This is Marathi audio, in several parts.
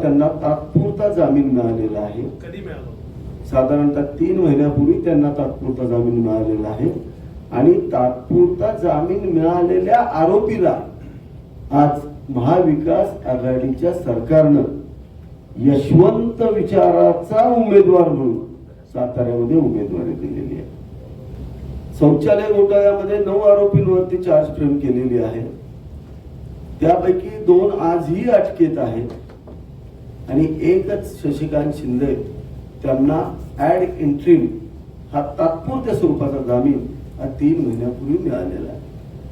त्यांना तात्पुरता जामीन मिळालेला आहे. कधी मिळालं? साधारणतः तीन महिन्यापूर्वी त्यांना तात्पुरता जामीन मिळालेला आहे. आणि तात्पुरता जामीन मिळालेल्या आरोपीला आज महाविकास आघाडीच्या सरकारनं यशवंत विचाराचा उमेदवार म्हणून साताऱ्यामध्ये उमेदवारी दिलेली आहे. शौचालय घोटाळ्यामध्ये नऊ आरोपींवरती चार्ज फ्रेम केलेली आहे. त्यापैकी दोन आजही अटकेत आहेत. आणि एकच शशिकांत शिंदे त्यांना ऍड इंट्रीम हा तात्पुरत्या स्वरूपाचा जामीन हा तीन महिन्यापूर्वी मिळालेला आहे.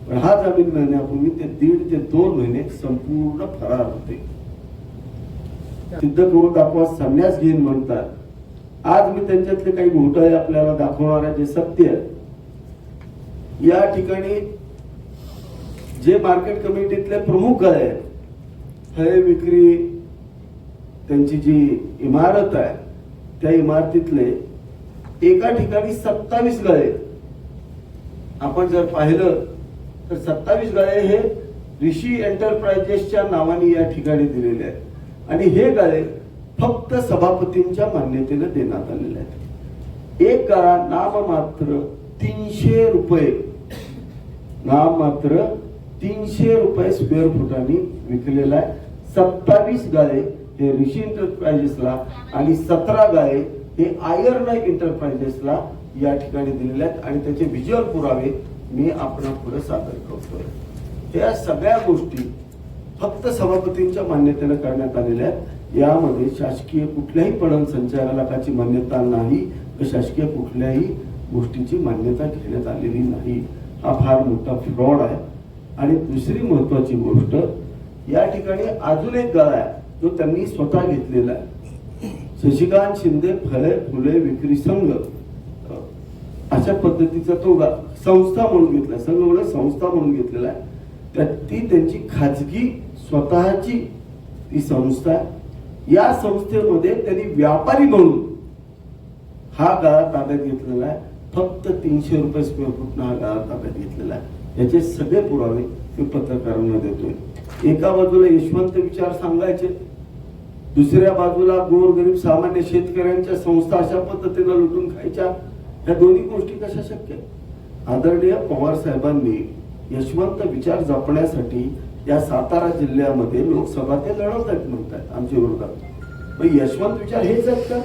पण हा जामीन मिळण्यापूर्वी ते दीड ते दोन महिने संपूर्ण फरार होते. सिद्ध करून दाखवा संन्यास घेईन म्हणतात. आज मी त्यांच्यातले काही घोटाळे आपल्याला दाखवणार आहे जे सत्य आहे. या ठिकाणी जे मार्केट कमिटीतले प्रमुख आहेत फळे विक्री त्यांची जी इमारत आहे त्या इमारतीतले एका ठिकाणी सत्तावीस गळे. आपण जर पाहिलं तर सत्तावीस गळे हे ऋषी एंटरप्राइजेसच्या नावाने या ठिकाणी दिलेले आहेत. आणि हे गळे फक्त सभापतींच्या मान्यतेने देण्यात आलेले आहेत. एक गळा नाममात्र तीनशे रुपये. नाममात्र तीनशे रुपये स्क्वेअर फुटांनी विकलेला आहे. सत्तावीस गाळे हे ऋषी एंटरप्राइजेसला आणि सतरा गाळे हे आयर्न एंटरप्राइजेसला या ठिकाणी दिलेले आहेत. आणि त्याचे व्हिज्युअल पुरावे मी आपण पुढे सादर करतोय. त्या सगळ्या गोष्टी फक्त सभापतींच्या मान्यतेने करण्यात आलेल्या आहेत. यामध्ये शासकीय कुठल्याही पणन संचालकाची मान्यता नाही तर शासकीय कुठल्याही गोष्टीची मान्यता घेण्यात आलेली नाही. हा फार मोठा फ्रॉड आहे. आणि दुसरी महत्वाची गोष्ट या ठिकाणी अजून एक गळा आहे. जो त्यांनी स्वतः घेतलेला आहे. शशिकांत शिंदे फळे फुले विक्री संघ अशा पद्धतीचा तो संस्था म्हणून घेतला संघ म्हणून संस्था म्हणून घेतलेला आहे. त्या ती त्यांची खाजगी स्वतःची ती संस्था आहे. या संस्थेमध्ये त्यांनी व्यापारी म्हणून हा गाळा ताब्यात घेतलेला आहे. फक्त तीनशे रुपये स्क्वेअर फूट हा गाळा ताब्यात घेतलेला आहे. याचे सगळे पुरावे मी पत्रकारांना देतोय. एका बाजूला यशवंत विचार सांगायचे दुसऱ्या बाजूला गोरगरीब सामान्य शेतकऱ्यांच्या संस्था अशा पद्धतीनं लुटून खायच्या या दोन्ही गोष्टी कशा शक्य आहेत? आदरणीय पवार साहेबांनी यशवंत विचार जपण्यासाठी या सातारा जिल्ह्यामध्ये लोकसभा ते लढवत आहेत म्हणतात आमच्या विरोधात मग यशवंत विचार हेच आहेत का